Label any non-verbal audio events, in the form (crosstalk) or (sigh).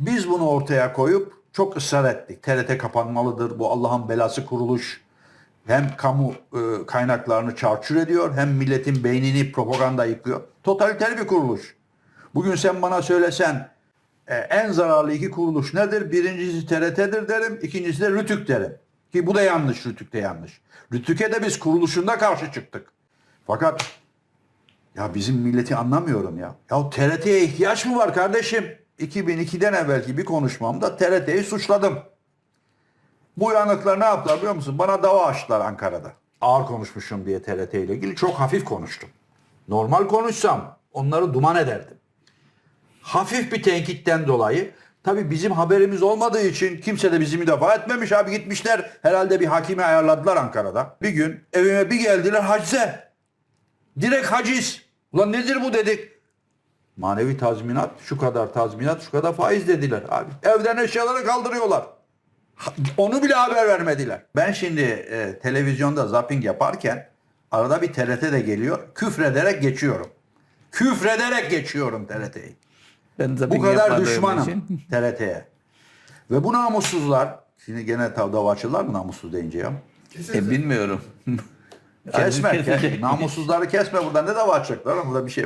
Biz bunu ortaya koyup çok ısrar ettik. TRT kapanmalıdır. Bu Allah'ın belası kuruluş. Hem kamu e, kaynaklarını çarçur ediyor hem milletin beynini propaganda yıkıyor. Totaliter bir kuruluş. Bugün sen bana söylesen e, en zararlı iki kuruluş nedir? Birincisi TRT'dir derim, ikincisi de Rütük derim. Ki bu da yanlış, Rütük de yanlış. Rütük'e de biz kuruluşunda karşı çıktık. Fakat ya bizim milleti anlamıyorum ya. Ya TRT'ye ihtiyaç mı var kardeşim? 2002'den evvelki bir konuşmamda TRT'yi suçladım. Bu uyanıklar ne yaptılar biliyor musun? Bana dava açtılar Ankara'da. Ağır konuşmuşum diye TRT ile ilgili. Çok hafif konuştum. Normal konuşsam onları duman ederdim. Hafif bir tenkitten dolayı tabii bizim haberimiz olmadığı için kimse de bizi müdafaa etmemiş abi gitmişler herhalde bir hakimi ayarladılar Ankara'da. Bir gün evime bir geldiler hacize. Direkt haciz. Ulan nedir bu dedik. Manevi tazminat şu kadar tazminat şu kadar faiz dediler abi. Evden eşyaları kaldırıyorlar. Onu bile haber vermediler. Ben şimdi e, televizyonda zapping yaparken arada bir TRT de geliyor. Küfrederek geçiyorum. Küfrederek geçiyorum TRT'yi. Ben Bu kadar düşmanım için. (laughs) TRT'ye. Ve bu namussuzlar, şimdi gene tav- dava açırlar mı namussuz deyince ya? E, bilmiyorum. Kesme, Kesecek. kes, namussuzları kesme burada ne dava açacaklar? Burada bir şey